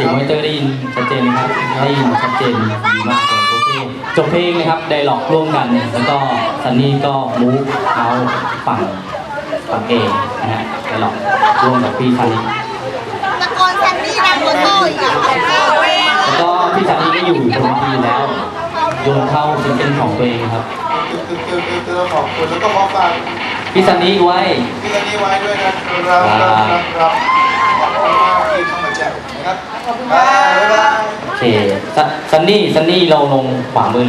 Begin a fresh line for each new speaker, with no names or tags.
สียงมอนิเตอร์ได้ยินชัดเจนไหมครับได้ยินชัดเจนดีมากเลยโอเคจบเพลงนะครับไดร็อกร่วมกัน แล้วก็ซันนี่ก็มูฟเอาฝั่งฝั่งเอนะฮะไดร็อกร่วมกับพี่ซันนี่
ตะโกนซันนี่ดังกว่าโต้อีกอะ
แล้วก็พี่ซันนี่ก็อยู่บนทีแล้วโยนเข้าซิงเกิลของตัวเองครับ
คือคือคือคือขอบคุณแล้วก็ขอฝาก
พี่ซันนี่ไว้
พี่ซันนี่ไว้ด้วยนะครับครับครับขอบ
โอเคซันนนี่ซันนี่เราลงขวามือ